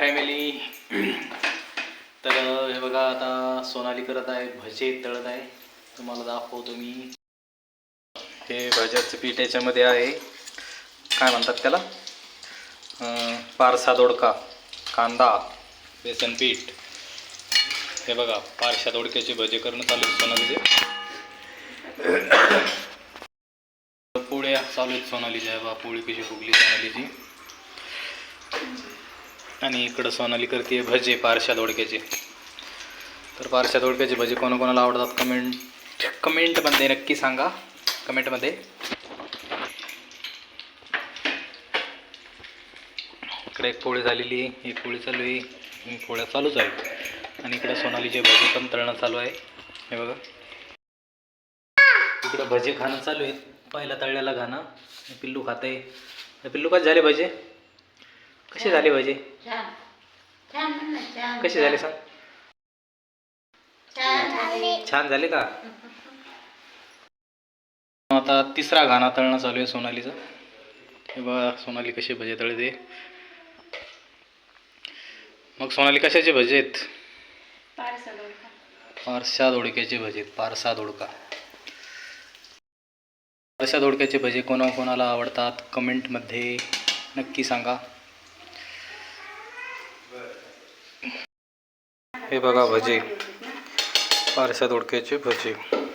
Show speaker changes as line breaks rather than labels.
Family तर हे बघा आता सोनाली करत आहे भजे तळत आहे. तुम्हाला दाखवतो मी. हे भज्याचं पीठ याच्यामध्ये आहे. काय म्हणतात त्याला? पारसा दोडका कांदा बेसन पीठ. हे बघा पारशा दोडक्याचे भजे करणं चालू आहे सोनालीचे. पोळ्या चालू आहेत सोनालीच्या. बा पोळी कशी फुगली सोनालीची. आणि इकडं सोनाली करते भजे पारशा दोडक्याचे. तर पारशा दोडक्याचे भजे कोणाकोणाला आवडतात कमेंट कमेंटमध्ये नक्की सांगा. कमेंटमध्ये इकडे एक पोळी झालेली आहे. एक पोळी चालू आहे. पोळ्या चालूच आहेत. आणि इकडे सोनालीचे भजे पण तळणं चालू आहे. हे बघा. इकडं भजे खाणं चालू आहे पहिला तळल्याला खाणं. पिल्लू खात आहे पिल्लू काय झाले भजे? कसे झाले भजे?
छान. छान म्हण ना, छान.
कसे झाले सांग.
छान झाले.
छान झाले का? आता तिसरा गाणा तळणं चालू आहे सोनालीचं. हे बघा सोनाली कसे भजे तळते. मग सोनाली कशाचे भजे आहेत? पारशा दोडक्याचे भजे आहेत. पारसा दोडका. पारशा दोडक्याचे भजे कोणा कोणाला आवडतात? कमेंटमध्ये नक्की सांगा. हे बघा भजी. पारशा दोडक्याचे भजी.